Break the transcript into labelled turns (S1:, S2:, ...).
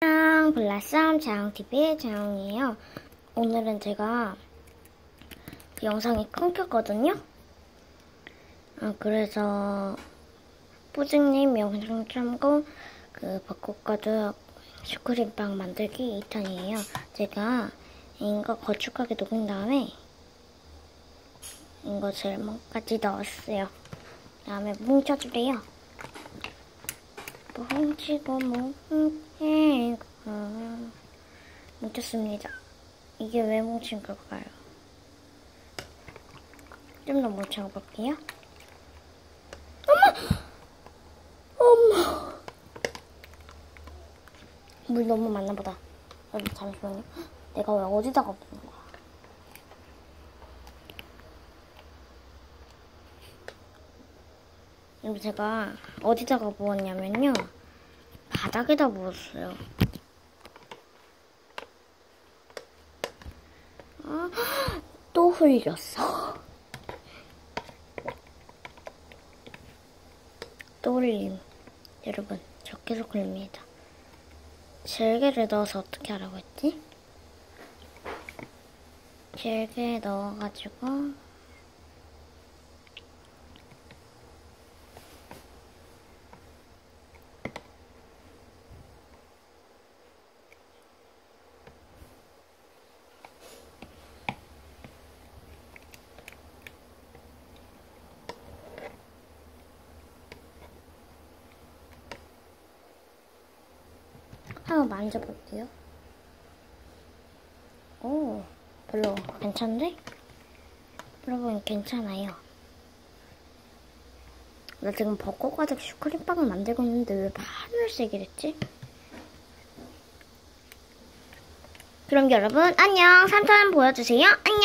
S1: 안녕, 블라썸 자영TV의 자영이에요. 오늘은 제가 영상이 끊겼거든요. 아, 그래서 뿌징님 영상 참고 그 벚꽃가득 슈크림빵 만들기 2탄이에요. 제가 이거 거축하게 녹인 다음에 이거 젤몬까지 넣었어요. 다음에 뭉쳐주래요. 뭉치고 뭉치고 뭉쳤습니다. 이게 왜 뭉친 걸까요? 좀 더 뭉쳐 볼게요. 엄마! 엄마! 물 너무 많나 보다. 여러분 잠시만요. 내가 왜 어디다가 부는 거야? 여러분 제가 어디다가 부었냐면요. 바닥에다 부었어요. 아, 또 흘렸어. 또 흘림. 여러분, 저 계속 흘립니다. 질개를 넣어서 어떻게 하라고 했지? 질개 넣어가지고 한번 만져볼게요. 오, 별로 괜찮은데? 여러분, 괜찮아요. 나 지금 벚꽃 가득 슈크림빵을 만들고 있는데 왜 하늘색이 됐지? 그럼 여러분, 안녕. 3탄 보여주세요. 안녕.